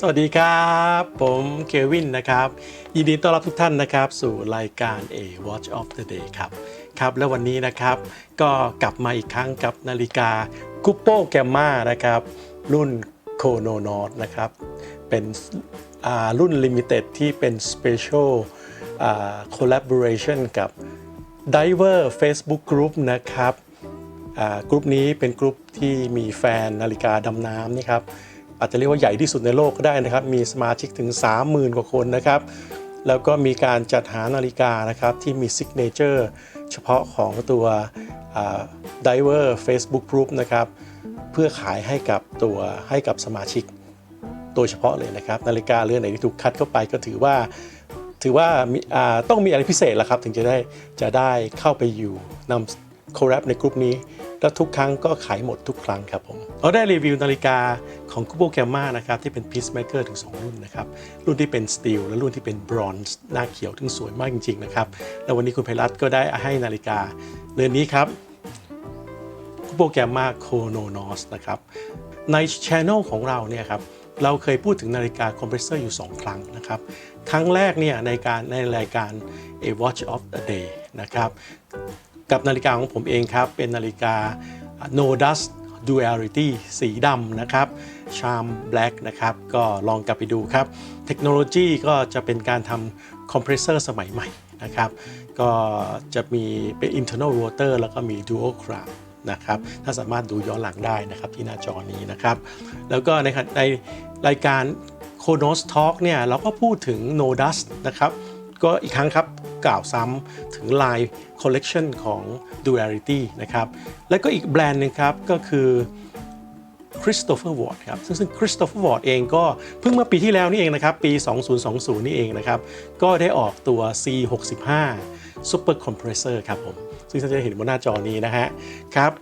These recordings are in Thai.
สวัสดีครับ ผมเควินนะครับ ยินดีต้อนรับทุกท่านนะครับ สู่รายการ A Watch of the Day ครับครับ และวันนี้นะครับ ก็กลับมาอีกครั้งกับนาฬิกากุปโปแกมมานะครับ รุ่นโคโนนอตนะครับ เป็นรุ่น Limited ที่เป็น Special อ่า Collaboration กับ Diver Facebook Group นะครับอ่ากรุ๊ปนี้เป็นกรุ๊ปที่มีแฟนนาฬิกาดำน้ำนี่ครับ อาจจะเรียกว่าใหญ่ที่สุดในโลกก็ได้นะครับ มีสมาชิกถึง 30,000 กว่าคนนะครับ แล้วก็มีการจัดหานาฬิกานะครับที่มีซิกเนเจอร์เฉพาะของตัวอ่า Diver Facebook Group นะครับ เพื่อขายให้กับตัวให้กับสมาชิกโดยเฉพาะเลยนะครับ นาฬิกาเรือนไหนที่ถูกคัดเข้าไปก็ถือว่าถือว่ามีอ่าต้องมีอะไรพิเศษละครับ ถึงจะได้จะได้เข้าไปอยู่นำโคแรปในกลุ่มนี้ แล้วทุกครั้งก็ขายหมดทุกครั้งครับผมเราได้รีวิวนาฬิกาของคูโบแกมมานะครับที่เป็น Peacemaker ถึง 2 รุ่นนะครับ รุ่นที่เป็นสตีลและรุ่นที่เป็นบรอนซ์หน้าเขียวถึงสวยมากจริงๆนะครับ แล้ววันนี้คุณไพรัตก็ได้ให้นาฬิกาเรือนนี้ครับโปรแกมมาโคโนนอสนะครับในช ANNEL ของเราเนี่ยครับเราเคยพูดถึงนาฬิกาคอมเพรสเซอร์อยู่ 2 ครั้งนะครับ ครั้งแรกเนี่ยในการในรายการ A Watch of the Day นะครับ กับนาฬิกาของผมเองครับ เป็นนาฬิกา No Dust Duality สีดำนะครับ Charm Black นะครับ ก็ลองกลับไปดูครับ เทคโนโลยีก็จะเป็นการทำคอมเพรสเซอร์สมัยใหม่นะครับ ก็จะมีเป็น internal rotor แล้วก็มี dual crown นะครับถ้าสามารถดูย้อนหลังได้นะครับที่หน้าจอนี้นะครับ แล้วก็ในในรายการ Konos Talk เนี่ยเราก็พูดถึง No Dust นะครับ ก็อีกครั้งครับ กล่าวซ้ำถึง Line Collection ของ Duality นะครับ แล้วก็อีกแบรนด์หนึงครับก็คือ Christopher Ward ครับซึ่งซึ่ง Christopher Ward เองก็เพิ่งเมื่อปีที่แล้วนี่เองนะครับ ปี 2020 นี่เองนะครับ ก็ได้ออกตัว C65 Super Compressor ครับผม ซึ่งท่านจะเห็นบนหน้าจอนี้นะฮะครับ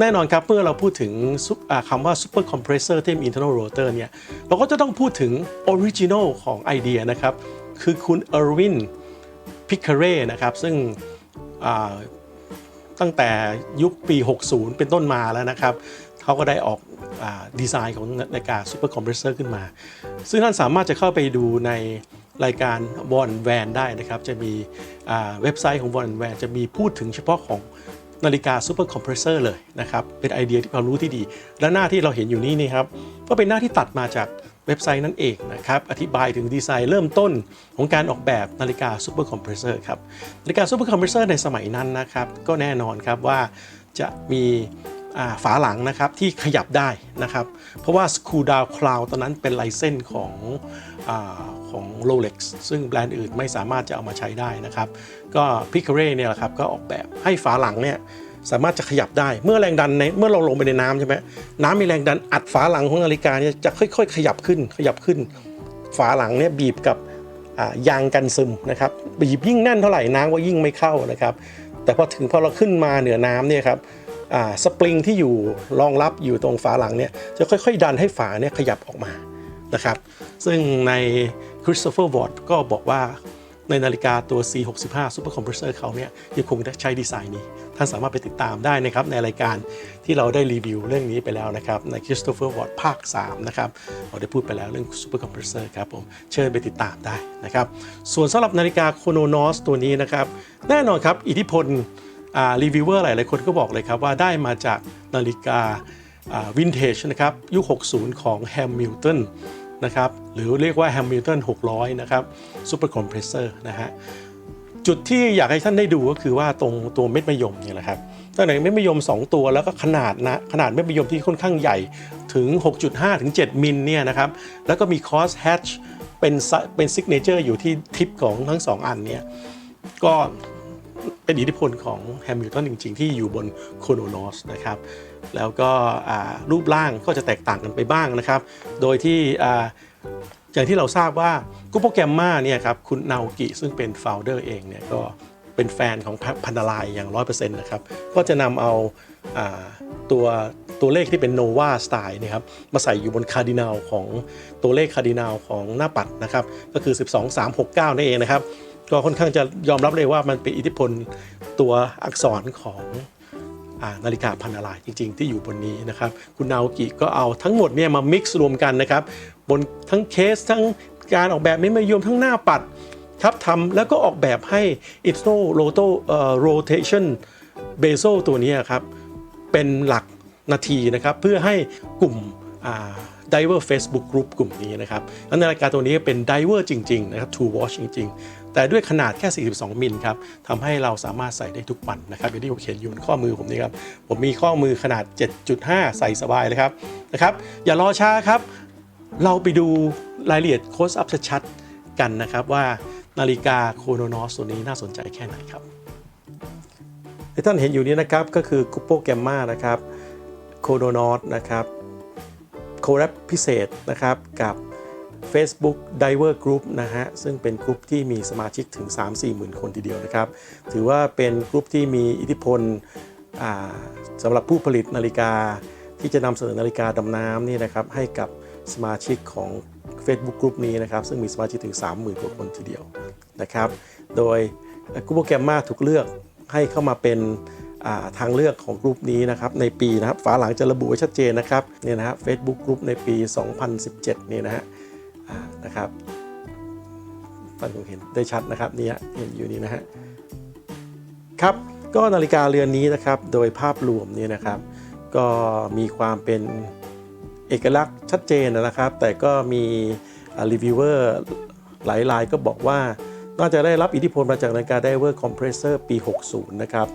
แน่นอนครับเมื่อเราพูดถึงซุปอ่าคำว่า Super Compressor ที่มี internal rotor เนี่ย เราก็จะต้องพูดถึง Original ของไอเดียนะครับ คือคุณเออร์วิน พิคเร่นะครับซึ่งตั้งแต่ยุคปี 60 เป็นต้นมาแล้วนะครับเขาก็ได้ออกอดีไซน์ของนาฬิกาซูเปอร์คอมเพรสเซอร์ขึ้นมา ซึ่งท่านสามารถจะเข้าไปดูในรายการวอนแวนได้นะครับ จะมีเว็บไซต์ของวอนแวนจะมีพูดถึงเฉพาะของนาฬิกาซูเปอร์คอมเพรสเซอร์เลยนะครับ เป็นไอเดียที่ความรู้ที่ดี และหน้าที่เราเห็นอยู่นี่นี่ครับ ก็เป็นหน้าที่ตัดมาจาก เว็บไซต์นั่นเองนะครับ อธิบายถึงดีไซน์เริ่มต้นของการออกแบบนาฬิกาซูเปอร์คอมเพรสเซอร์ครับ นาฬิกาซูเปอร์คอมเพรสเซอร์ในสมัยนั้นนะครับ ก็แน่นอนครับว่าจะมีฝาหลังนะครับที่ขยับได้นะครับ เพราะว่า Screw Down Cloud ตอนนั้นเป็นไลเซนส์ของอของ Rolex ซึ่งแบรนด์อื่นไม่สามารถจะเอามาใช้ได้นะครับ ก็ p i c a r e เนี่ยแหละครับก็ออกแบบให้ฝาหลังเนี่ย สามารถจะขยับได้เมื่อแรงดันในเมื่อเราลงไปในน้ำใช่ไหมน้ำมีแรงดันอัดฝาหลังของนาฬิกาเนี่ยจะค่อย ๆ ขยับขึ้นขยับขึ้น ฝาหลังเนี่ยบีบกับยางกันซึมนะครับบีบยิ่งแน่นเท่าไหร่น้ำก็ยิ่งไม่เข้านะครับแต่พอถึงพอเราขึ้นมาเหนือน้ำเนี่ยครับสปริงที่อยู่รองรับอยู่ตรงฝาหลังเนี่ยจะค่อยๆ ดันให้ฝาเนี่ยขยับออกมานะครับซึ่งใน Christopher Ward ก็บอกว่าในนาฬิกาตัว C65 Super Compressor เขาเนี่ยยังคงใช้ดีไซน์นี้ ท่านสามารถไปติดตามได้นะครับในรายการที่เราได้รีวิวเรื่องนี้ไปแล้วนะครับใน Christopher Ward ภาค 3 นะครับเราได้พูดไปแล้วเรื่อง Super Compressor ครับผมเชิญไปติดตามได้นะครับส่วนสำหรับนาฬิกา Chronos ตัวนี้นะครับแน่นอนครับอิทธิพลรีวิวเวอร์หลาย ๆ คนก็บอกเลยครับว่าได้มาจากนาฬิกาวินเทจนะครับยุค 60 ของ Hamilton นนะครับหรือเรียกว่า Hamilton 600 นะครับ Super Compressor นะฮะ จุดที่อยากให้ท่านได้ดูก็คือว่าตรงตัวเม็ดมะยมเนี่ยแหละครับตั้งแต่เม็ดมะยม 2 ตัวแล้วก็ขนาดนะขนาดเม็ดมะยมที่ค่อนข้างใหญ่ถึง 6.5 ถึง 7 มิลเนี่ยนะครับแล้วก็มีคอสแฮชเป็นเป็นซิกเนเจอร์อยู่ที่ทิปของทั้ง 2 อันเนี่ยก็เป็นอิทธิพลของแฮมิลตันจริง ๆ ที่อยู่บนโคโนนอสนะครับแล้วก็รูปร่างก็จะแตกต่างกันไปบ้างนะครับ โดยที่ อย่างที่เราทราบว่ากุ๊ปโปแกรมมาเนี่ยครับคุณนาโอกิซึ่งเป็น f o u เดอร์เองเนี่ยก็เป็นแฟนของพันดาลายอย่าง 100%นะครับ ก็จะนำเอาตัวตัวเลขที่เป็นโนวาสไตล์นะครับมาใส่อยู่บนคาร์ดินัลของตัวเลขคาร์ดินัลของหน้าปัดนะครับก็คือ 12 3 6 9 นั่นเองนะครับ ก็ค่อนข้างจะยอมรับเลยว่ามันเป็นอิทธิพลตัวอักษรของ นาฬิกาพันนาลายจริง ๆ ที่อยู่บนนี้นะครับ คุณนาโอกิก็เอาทั้งหมดเนี่ยมา mix รวมกันนะครับ บนทั้งเคสทั้งการออกแบบไม่มายมทั้งหน้าปัดครับทำแล้วก็ออกแบบให้ i t o Roto เอ่อ rotation bezel ตัวนี้ครับ เป็นหลักนาทีนะครับ เพื่อให้กลุ่มดิเวอร์ Facebook Group กลุ่มนี้นะครับแล้วนาฬิกาตัวนี้เป็นดิเวอร์จริง ๆ นะครับ to watch จริง ๆ แต่ด้วยขนาดแค่ 42 มิลครับทำให้เราสามารถใส่ได้ทุกวันนะครับอย่างที่ผมเขียนอยู่บนข้อมือผมนี่ครับ ผมมีข้อมือขนาด 7.5 ใส่สบายเลยครับนะครับ อย่ารอช้าครับ เราไปดูรายละเอียดโค้ดอัพชัดๆกันนะครับว่านาฬิกาโคโนนอสตัวนี้น่าสนใจแค่ไหนครับที่ท่านเห็นอยู่นี้นะครับก็คือกุปโปแกมมานะครับโคโดนอตนะครับโคแรปพิเศษนะครับกับ Facebook Diver Group นะฮะ ซึ่งเป็นกลุ่มที่มีสมาชิกถึง 3-4หมื่นคนทีเดียวนะครับ ถือว่าเป็นกลุ่มที่มีอิทธิพลสำหรับผู้ผลิตนาฬิกาที่จะนำเสนอนาฬิกาดำน้ำนี่นะครับให้กับสมาชิกของ Facebook กลุ่มนี้นะครับ ซึ่งมีสมาชิกถึง 30,000กว่าคนทีเดียวนะครับ โดยกุปโปแกรมมาถูกเลือกให้เข้ามาเป็นทางเลือกของกลุ่มนี้นะครับในปีนะครับฝาหลังจะระบุไว้ชัดเจนนะครับเนี่ยนะฮะเฟซบุ๊กกลุ่มในปี 2017เนี่นะฮะ นะครับท่านคงเห็นได้ชัดนะครับนี่เห็นอยู่นี่นะฮะครับก็นาฬิกาเรือนนี้นะครับโดยภาพรวมเนี่ยนะครับ ก็มีความเป็นเอกลักษณ์ชัดเจนนะครับ แต่ก็มีรีวิวเวอร์หลายรายก็บอกว่าน่าจะได้รับอิทธิพลมาจากนาฬิกา Diver Compressor ปี 60 นะครับ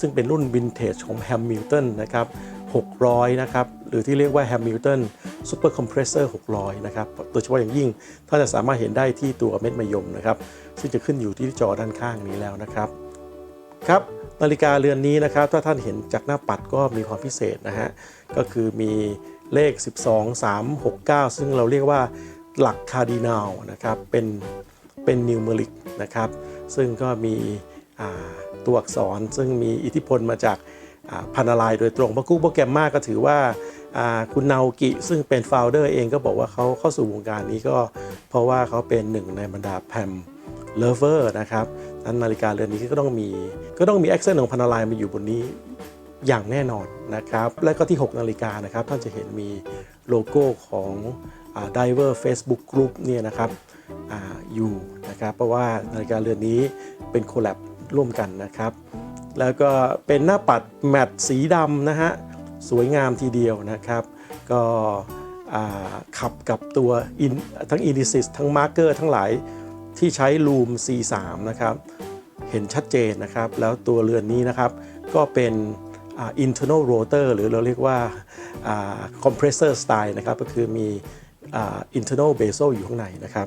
ซึ่งเป็นรุ่นวินเทจของ Hamilton นะครับ 600 นะครับ หรือที่เรียกว่า Hamilton Super Compressor 600 นะครับ โดยเฉพาะอย่างยิ่งถ้าจะสามารถเห็นได้ที่ตัวเม็ดมะยมนะครับ ซึ่งจะขึ้นอยู่ที่จอด้านข้างนี้แล้วนะครับ ครับนาฬิกาเรือนนี้นะครับ ถ้าท่านเห็นจากหน้าปัดก็มีความพิเศษนะฮะ ก็คือมีเลข 12 3 6 9 ซึ่งเราเรียกว่าหลักคาร์ดินัลนะครับ เป็นเป็นนิวเมริกนะครับ ซึ่งก็มีตัวอักษรซึ่งมีอิทธิพลมาจาก พันาลายโดยตรงเพราะกู้โปรแกรมมาก็ถือว่าคุณนาโอกิซึ่งเป็นโฟลเดอร์เองก็บอกว่าเขาเข้าสู่วงการนี้ก็เพราะว่าเขาเป็นหนึ่งในบรรดาแพมเลเวอร์นะครับนั้นนาฬิกาเรือนนี้ก็ต้องมีก็ต้องมีแอคเซนต์ของพันาลายมาอยู่บนนี้อย่างแน่นอนนะครับ และก็ที่ 6 นาฬิกานะครับท่านจะเห็นมีโลโก้ของอ่า Diver Facebook Group เนี่ยนะครับออยู่นะครับ เพราะว่านาฬิกาเรือนนี้เป็นโคแลบร่วมกันนะครับ แล้วก็เป็นหน้าปัดแมตต์สีดำนะฮะ สวยงามทีเดียวนะครับ ก็ขับกับตัวทั้ง indices ทั้งมาร์เกอร์ทั้งหลายที่ใช้ Loom C3 นะครับ เห็นชัดเจนนะครับ แล้วตัวเรือนนี้นะครับ ก็เป็น internal rotor หรือเราเรียกว่าอ่า compressor style นะครับ ก็คือมี internal bezel อยู่ข้างในนะครับ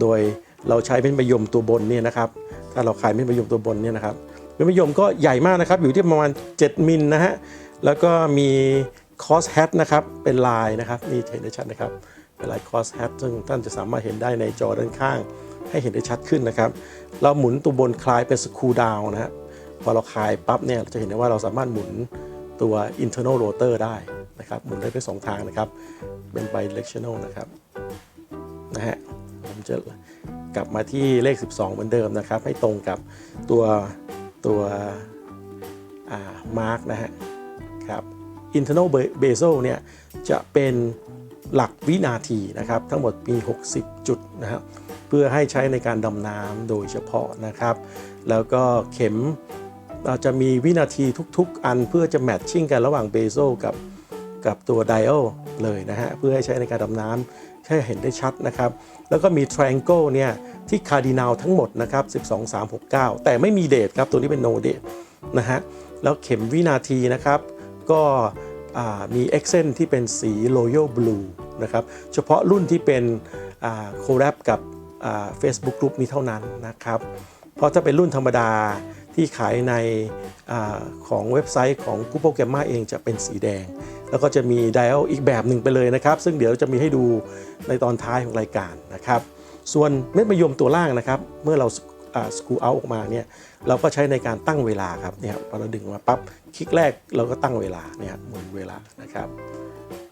โดยเราใช้เป็นมะยมตัวบนเนี่ยนะครับ ถ้าเราขายเป็นมะยมตัวบนเนี่ยนะครับ เป็นมะยมก็ใหญ่มากนะครับ อยู่ที่ประมาณ 7 มิลนะฮะ แล้วก็มีคอสแฮทนะครับ เป็นลายนะครับ นี่เห็นได้ชัดนะครับ เป็นลายคอสแฮทซึ่งท่านจะสามารถเห็นได้ในจอด้านข้าง ให้เห็นได้ชัดขึ้นนะครับ เราหมุนตัวบนคลายเป็นสกูดาวนะฮะ พอเราคลายปั๊บเนี่ยเราจะเห็นได้ว่าเราสามารถหมุนตัว internal rotor ได้นะครับ หมุนได้เป็นสองทางนะครับ เป็น bidirectional นะครับ นะฮะ ผมจะกลับมาที่เลข 12 เหมือนเดิมนะครับ ให้ตรงกับตัว ตัวมาร์กนะฮะครับ internal bezel เนี่ยจะเป็นหลักวินาทีนะครับ ทั้งหมดมี 60 จุดนะครับเพื่อให้ใช้ในการดำน้ำโดยเฉพาะนะครับ แล้วก็เข็มเราจะมีวินาทีทุกๆ อันเพื่อจะแมทชิ่งกันระหว่างเบโซกับกับตัวได a l เลยนะฮะ เพื่อให้ใช้ในการดำน้ำให้เห็นได้ชัดนะครับ แล้วก็มี triangle เนี่ย ที่คาร์ดินัลทั้งหมดนะครับ12 3 6 9 แต่ไม่มีเดทครับตัวนี้เป็น no date นะฮะแล้วเข็มวินาทีนะครับ ก็มี accent ที่เป็นสี royal blue นะครับเฉพาะรุ่นที่เป็นโคแรบกับอ่า Facebook Group นี้เท่านั้นนะครับ เพราะถ้าเป็นรุ่นธรรมดาที่ขายในอของเว็บไซต์ของ g o o g l e Gamma เองจะเป็นสีแดง แล้วก็จะมี dial อีกแบบหนึ่งไปเลยนะครับ ซึ่งเดี๋ยวจะมีให้ดูในตอนท้ายของรายการนะครับ ส่วนเม็ดมะยมตัวล่างนะครับ เมื่อเราสกูเอาออกมาเนี่ยเราก็ใช้ในการตั้งเวลาครับเนี่ยพอเราดึงมาปั๊บคลิกแรกเราก็ตั้งเวลาเนี่ยหมุนเวลานะครับ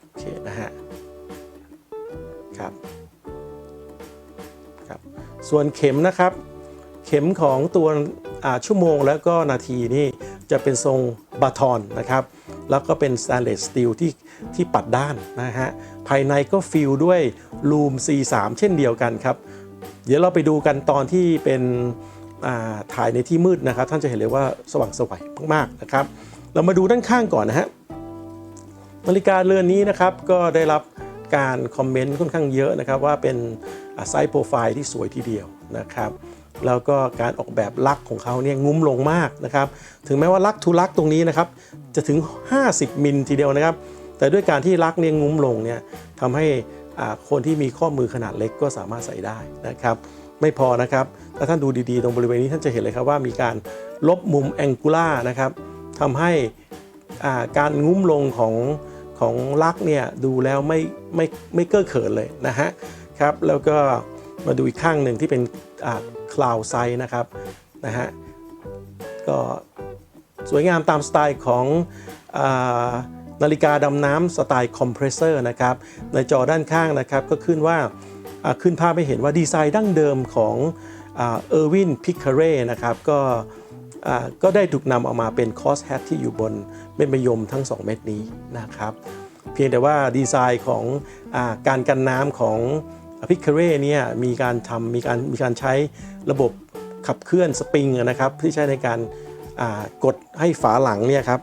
โอเคนะฮะครับครับส่วนเข็มนะครับ เข็มของตัวชั่วโมงแล้วก็นาทีนี่จะเป็นทรงบาทอนนะครับ แล้วก็เป็นสแตนเลสสตีลที่ที่ปัดด้านนะฮะ ภายในก็ฟิลด้วยลูม C3 เช่นเดียวกันครับ เดี๋ยวเราไปดูกันตอนที่เป็นอ่าถ่ายในที่มืดนะครับ ท่านจะเห็นเลยว่าสว่างสวยมากๆนะครับ เรามาดูด้านข้างก่อนนะฮะนาฬิกาเรือนนี้นะครับก็ได้รับการคอมเมนต์ค่อนข้างเยอะนะครับ ว่าเป็นไซส์โปรไฟล์ที่สวยทีเดียวนะครับ แล้วก็การออกแบบลักของเขาเนี่ยงุ้มลงมากนะครับ ถึงแม้ว่าลักทูลักตรงนี้นะครับจะถึง 50 มิลทีเดียวนะครับ แต่ด้วยการที่ลักเนี่ยงุ้มลงเนี่ยทำให้คนที่มีข้อมือขนาดเล็กก็สามารถใส่ได้นะครับ ไม่พอนะครับ ถ้าท่านดูดีๆ ตรงบริเวณนี้ท่านจะเห็นเลยครับว่ามีการลบมุมแองกูล่านะครับทำให้การงุ้มลงของของลักเนี่ยดูแล้วไม่ไม่ไม่เก้อเขินเลยนะฮะครับแล้วก็ มาดูอีกข้างหนึ่งที่เป็นคลาวไซนะครับนะฮะก็สวยงามตามสไตล์ของอนาฬิกาดำน้ำสไตล์คอมเพรสเซอร์นะครับในจอด้านข้างนะครับก็ขึ้นว่าขึ้นภาพให้เห็นว่าดีไซน์ดั้งเดิมของเออร์วินพิกเคเร่นะครับก็ก็ได้ถูกนำออกมาเป็นคอสแฮทที่อยู่บนเม็ดมะยมทั้ง 2 เม็ดนี้นะครับ เพียงแต่ว่าดีไซน์ของอการกันน้ำของ พิคเร่เนี่ยมีการทำมีการมีการใช้ระบบขับเคลื่อนสปริงนะครับที่ใช้ในการกดให้ฝาหลังเนี่ยครับ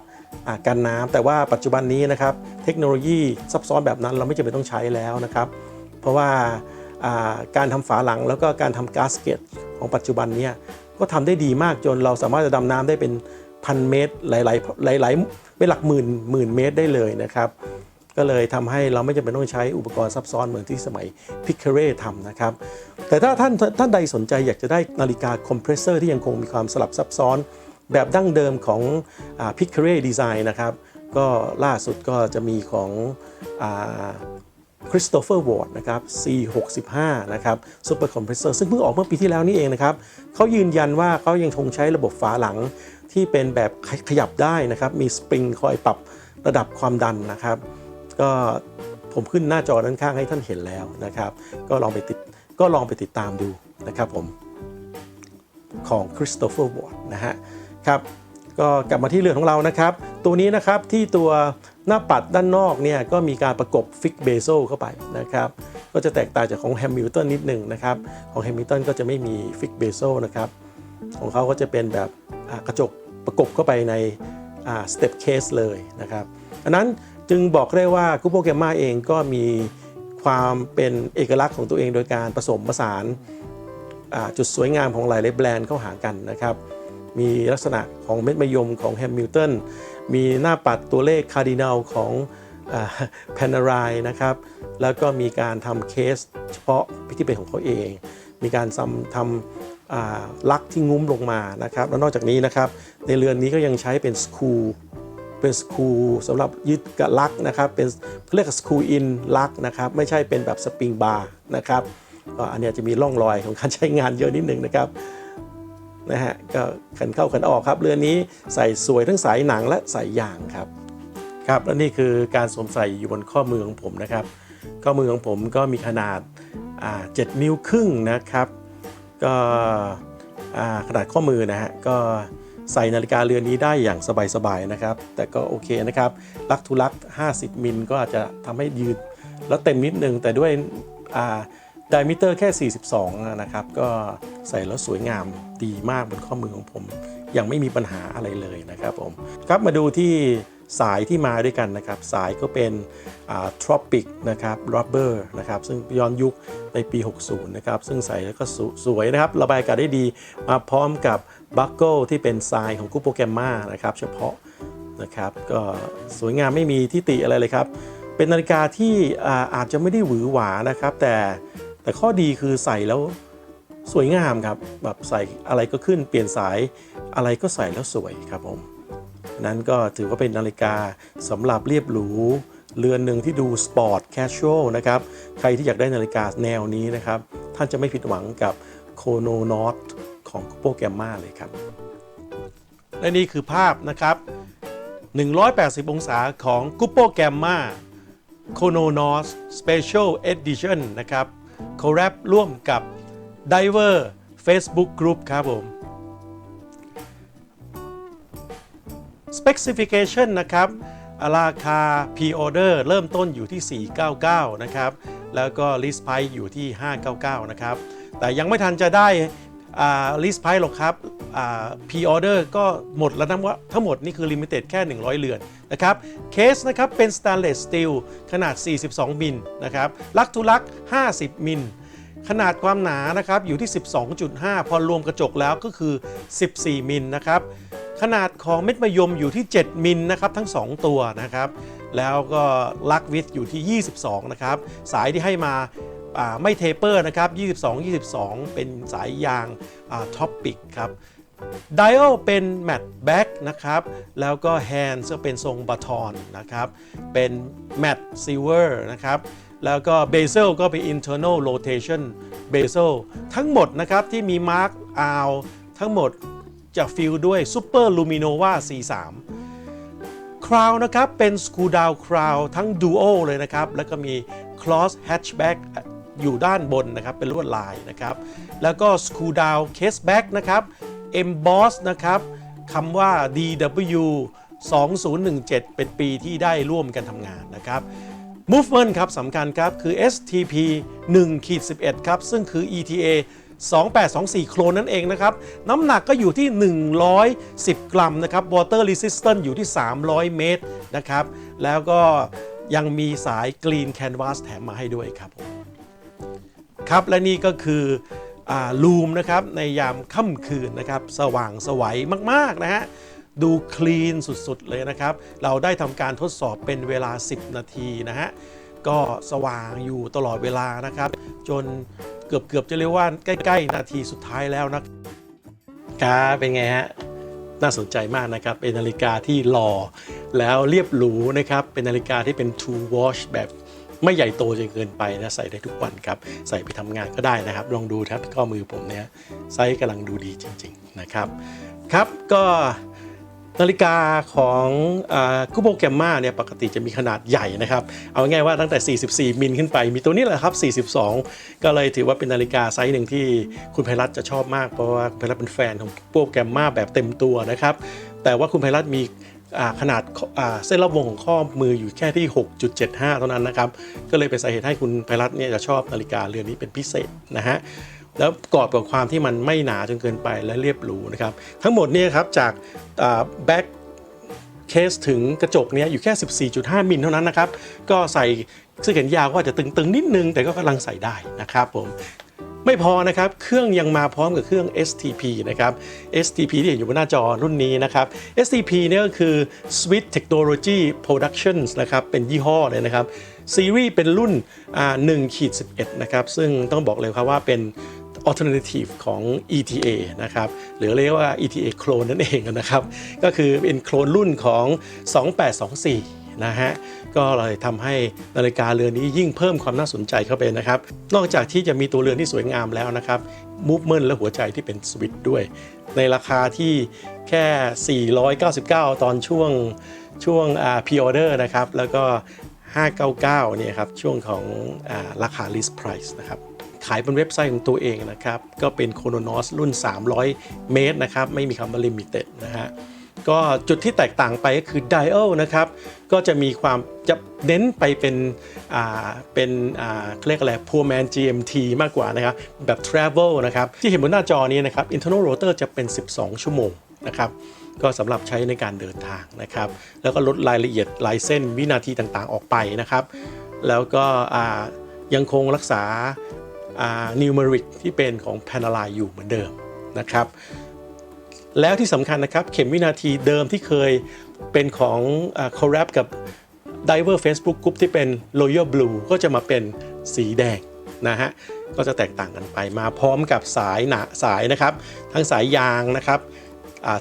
กันน้ำแต่ว่าปัจจุบันนี้นะครับเทคโนโลยีซับซ้อนแบบนั้นเราไม่จำเป็นต้องใช้แล้วนะครับ เพราะว่าการทำฝาหลังแล้วก็การทำกาซเกตของปัจจุบันนี้ก็ทำได้ดีมากจนเราสามารถจะดำน้ำได้เป็นพันเมตรหลายๆหลายๆเป็นหลักหมื่นหมื่นเมตรได้เลยนะครับ ก็เลยทำให้เราไม่จำเป็นต้องใช้อุปกรณ์ซับซ้อนเหมือนที่สมัยพิกเคเร่ทำนะครับ แต่ถ้าท่านท่านใดสนใจอยากจะได้นาฬิกาคอมเพรสเซอร์ที่ยังคงมีความสลับซับซ้อนแบบดั้งเดิมของพิกเคเร่ดีไซน์นะครับ ก็ล่าสุดก็จะมีของคริสโตเฟอร์วอร์ดนะครับ C65 นะครับซูเปอร์คอมเพรสเซอร์ซึ่งเพิ่งออกเมื่อปีที่แล้วนี่เองนะครับเขายืนยันว่าเขายังคงใช้ระบบฝาหลังที่เป็นแบบขยับได้นะครับ มีสปริงคอยปรับระดับความดันนะครับ ก็ผมขึ้นหน้าจอด้านข้างให้ท่านเห็นแล้วนะครับ ก็ลองไปติดก็ลองไปติดตามดูนะครับผมของคริสโตเฟอร์วอร์ดนะฮะครับก็กลับมาที่เรือของเรานะครับ ตัวนี้นะครับที่ตัวหน้าปัดด้านนอกเนี่ยก็มีการประกบฟิกเบโซเข้าไปนะครับก็จะแตกต่างจากของแฮมิลตันนิดหนึ่งนะครับของแฮมิลตันก็จะไม่มีฟิกเบโซนะครับของเขาก็จะเป็นแบบกระจกประกบเข้าไปในสเต็ปเคสเลยนะครับอันนั้น จึงบอกได้ว่าคูโปแกมมาเองก็มีความเป็นเอกลักษณ์ของตัวเองโดยการผสมผสานจุดสวยงามของหลายๆแบรนด์เข้าหากันนะครับ มีลักษณะของเม็ดมะยมของแฮมมิลตันมีหน้าปัดตัวเลขคาร์ดินัลของแพนารายนะครับ แล้วก็มีการทำเคสเฉพาะที่เป็นของเขาเอง มีการทำทำลักที่งุ้มลงมานะครับ แล้วนอกจากนี้นะครับ ในเรือนนี้ก็ยังใช้เป็นสคู เป็นสกรูสำหรับยึดกับลักนะครับ เป็นเรียกสกรูอินลักนะครับ ไม่ใช่เป็นแบบสปริงบาร์นะครับก็อันนี้จะมีร่องรอยของการใช้งานเยอะนิดหนึ่งนะครับนะฮะก็ขันเข้าขันออกครับ เรือนนี้ใส่สวยทั้งสายหนังและสายยางครับครับและนี่คือการสวมใส่อยู่บนข้อมือของผมนะครับ ข้อมือของผมก็มีขนาดอ่า7นิ้วครึ่งนะครับ ก็ขนาดข้อมือนะฮะก็ ใส่นาฬิกาเรือนนี้ได้อย่างสบายๆนะครับ แต่ก็โอเคนะครับ ลักทุลัก 50 มิลก็อาจจะทำให้ยืดแล้วเต็มนิดนึง แต่ด้วยอ่าไดมิเตอร์แค่ 42 นะครับ ก็ใส่แล้วสวยงามดีมากบนข้อมือของผม ยังไม่มีปัญหาอะไรเลยนะครับผม ครับมาดูที่สายที่มาด้วยกันนะครับ สายก็เป็นทรอปิกนะครับร u บเบอร์นะครับ ซึ่งย้อนยุคในปี 60 นะครับ ซึ่งใส่แล้วก็สสวยนะครับ ระบายอากาศได้ดีมาพร้อมกับ บัคเกิลที่เป็นทรายของคูโปแกมมานะครับเฉพาะนะครับก็สวยงามไม่มีที่ติอะไรเลยครับ เป็นนาฬิกาที่อาอาจจะไม่ได้หวือหวานะครับ แต่แต่ข้อดีคือใส่แล้วสวยงามครับแบบใส่อะไรก็ขึ้นเปลี่ยนสายอะไรก็ใส่แล้วสวยครับผมนั้นก็ถือว่าเป็นนาฬิกาสำหรับเรียบหรูเรือนหนึ่งที่ดูสปอร์ตแคชชวลนะครับ ใครที่อยากได้นาฬิกาแนวนี้นะครับ ท่านจะไม่ผิดหวังกับโคโนนอต ของโปรแกรมมาเลยครับ และนี่คือภาพนะครับ 180 องศาของกุปโปแกมมาโคโนนอสสเปเชียลเอดิชั่นนะครับคอแรปร่วมกับ Diver Facebook Group ครับผม specification นะครับราคา pre-order เริ่มต้นอยู่ที่ 499 นะครับ แล้วก็ list price อยู่ที่ 599 นะครับ แต่ยังไม่ทันจะได้ list price หรอกครับพรีออเดอร์ก็หมดแล้วนะว่าทั้งหมดนี่คือ limited แค่ 100เรือนนะครับเคสนะครับเป็น stainless steel ขนาด 42 มิลนะครับลักทุลัก 50 มิลขนาดความหนานะครับอยู่ที่ 12.5 พอรวมกระจกแล้วก็คือ 14 มิลนะครับขนาดของเม็ดมะยมอยู่ที่ 7 มิลนะครับทั้ง 2 ตัวนะครับแล้วก็ลักวิดอยู่ที่ 22 นะครับ สายที่ให้มา ไม่เทเปอร์นะครับ 22 22 เป็นสายยางท็อปปิกครับไดโอเป็นแมตต์แบ็กนะครับ แล้วก็แฮนด์ก็เป็นทรงบาทอนนะครับ เป็นแมตต์ซิลเวอร์นะครับ แล้วก็เบเซลก็เป็น internal rotation bezel ทั้งหมดนะครับที่มีมาร์กอาวทั้งหมดจะฟิลด้วย Super Luminova C3 คราวนะครับเป็น Screw Down Crown ทั้ง Duo เลยนะครับ แล้วก็มี Cross Hatchback อ อยู่ด้านบนนะครับเป็นลวดลายนะครับ แล้วก็ Screw Down Case Back นะครับ Emboss นะครับคำว่า DW 2017 เป็นปีที่ได้ร่วมกันทำงานนะครับ Movement ครับสำคัญครับ คือ STP 1ขีด11 ครับ ซึ่งคือ ETA 2824 โครนนั่นเองนะครับ น้ำหนักก็อยู่ที่ 110 กรัมนะครับ Water Resistant อยู่ที่ 300 เมตรนะครับ แล้วก็ยังมีสาย Green Canvas แถมมาให้ด้วยครับผม ครับและนี่ก็คือลูมนะครับในยามค่ำคืนนะครับสว่างสวัยมากๆนะฮะดูคลีนสุดๆเลยนะครับ เราได้ทำการทดสอบเป็นเวลา 10 นาทีนะฮะก็สว่างอยู่ตลอดเวลานะครับ จนเกือบเกือบจะเรียกว่าใกล้ๆ นาทีสุดท้ายแล้วนะครับเป็นไงฮะน่าสนใจมากนะครับ เป็นนาฬิกาที่หล่อแล้วเรียบหรูนะครับ เป็นนาฬิกาที่เป็น True Watch แบบ ไม่ใหญ่โตจนเกินไปนะใส่ได้ทุกวันครับ ใส่ไปทำงานก็ได้นะครับ ลองดูครับข้อมือผมเนี่ยไซส์กำลังดูดีจริง ๆนะครับครับก็นาฬิกาของคูโบแกมมาเนี่ยปกติจะมีขนาดใหญ่นะครับ เอาง่ายๆว่าตั้งแต่ 44 มิลขึ้นไป มีตัวนี้แหละครับ 42 ก็เลยถือว่าเป็นนาฬิกาไซส์หนึ่งที่คุณไพรัตจะชอบมากเพราะว่าคุณไพรัตเป็นแฟนของโปรแกรมมาแบบเต็มตัวนะครับ แต่ว่าคุณไพรัตมี ขนาดาเส้นรอบวงของข้อมืออยู่แค่ที่ 6.75 เท่านั้นนะครับก็เลยเป็นสาเหตุให้คุณไพรัตเนี่ยจะชอบนาฬิกาเรือนนี้เป็นพิเศษนะฮะแล้วประกอบกับความที่มันไม่หนาจนเกินไปและเรียบหรูนะครับทั้งหมดเนี่ยครับจากแบ็คเคสถึงกระจกเนี้ยอยู่แค่ 14.5 มิลเท่านั้นนะครับ ก็ใส่เสื้อแขนยาวก็อาจจะตึงๆ นิดนึง แต่ก็กำลังใส่ได้นะครับผม ไม่พอนะครับเครื่องยังมาพร้อมกับเครื่อง STP นะครับ STP ที่เห็นอยู่บนหน้าจอรุ่นนี้นะครับ STP เนี่ยก็คือ Swiss Technology Productions นะครับเป็นยี่ห้อเลยนะครับซีรีส์เป็นรุ่น1ขีด11 นะครับ ซึ่งต้องบอกเลยครับว่าเป็น alternative ของ ETA นะครับ หรือเรียกว่า ETA โคลนนั่นเองนะครับ ก็คือเป็นโคลนรุ่นของ 2824 นะฮะ ก็เลยทำให้นาฬิกาเรือนนี้ยิ่งเพิ่มความน่าสนใจเข้าไปนะครับ นอกจากที่จะมีตัวเรือนที่สวยงามแล้วนะครับ movement และหัวใจที่เป็นสวิตด้วย ในราคาที่แค่ 499 ตอนช่วงช่วงอ่า pre-order นะครับ แล้วก็ 599 เนี่ยครับ ช่วงของอาราคา list price นะครับ ขายบนเว็บไซต์ของตัวเองนะครับ ก็เป็น c h r o n o s รุ่น 300 เมตรนะครับ ไม่มีคำว่า limited นะฮะ ก็จุดที่แตกต่างไปก็คือ dial นะครับก็จะมีความจะเน้นไปเป็นอ่าเป็นอ่าเขาเรียกอะไร poor man GMT มากกว่านะครับแบบ travel นะครับที่เห็นบนหน้าจอนี้นะครับ internal rotor จะเป็น 12 ชั่วโมงนะครับก็สำหรับใช้ในการเดินทางนะครับ แล้วก็ลดรายละเอียดลายเส้นวินาทีต่างๆ ออกไปนะครับ แล้วก็อ่ายังคงรักษาอ่า numeric ที่เป็นของ p a n a l i อยู่เหมือนเดิมนะครับ แล้วที่สำคัญนะครับ เข็มวินาทีเดิมที่เคยเป็นของคอร์รัปกับ Diver Facebook Group ที่เป็น Royal Blue ก็จะมาเป็นสีแดงนะฮะก็จะแตกต่างกันไปมาพร้อมกับสายหนาสายนะครับ ทั้งสายยางนะครับ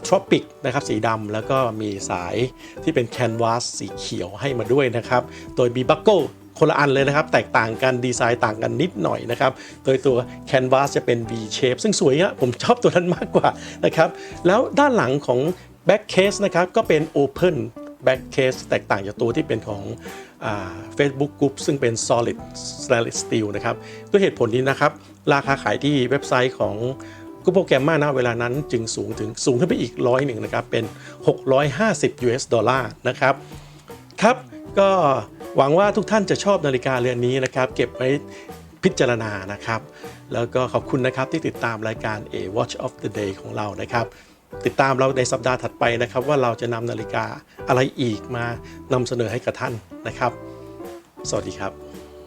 ทรอปิกนะครับสีดำแล้วก็มีสายที่เป็นแคนวาสสีเขียวให้มาด้วยนะครับ โดยมีบัคเกิล คนละอันเลยนะครับ แตกต่างกันดีไซน์ต่างกันนิดหน่อยนะครับ โดยตัว Canvas จะเป็น V shape ซึ่งสวยอะผมชอบตัวนั้นมากกว่านะครับ แล้วด้านหลังของ back case นะครับก็เป็น open back case แตกต่างจากตัวที่เป็นของอ่า Facebook Group ซึ่งเป็น solid stainless steel นะครับ ด้วยเหตุผลนี้นะครับ ราคาขายที่เว็บไซต์ของกุปโปรแกรมมาณเวลานั้นจึงสูงถึงสูงขึ้นไปอีกร้อยหนึ่งนะครับ เป็น 650 US ดอลลาร์นะครับ ครับก็ หวังว่าทุกท่านจะชอบนาฬิกาเรือนนี้นะครับ เก็บไว้พิจารณานะครับ แล้วก็ขอบคุณนะครับที่ติดตามรายการ A Watch of the Day ของเรานะครับ ติดตามเราในสัปดาห์ถัดไปนะครับ ว่าเราจะนำนาฬิกาอะไรอีกมานำเสนอให้กับท่านนะครับ สวัสดีครับ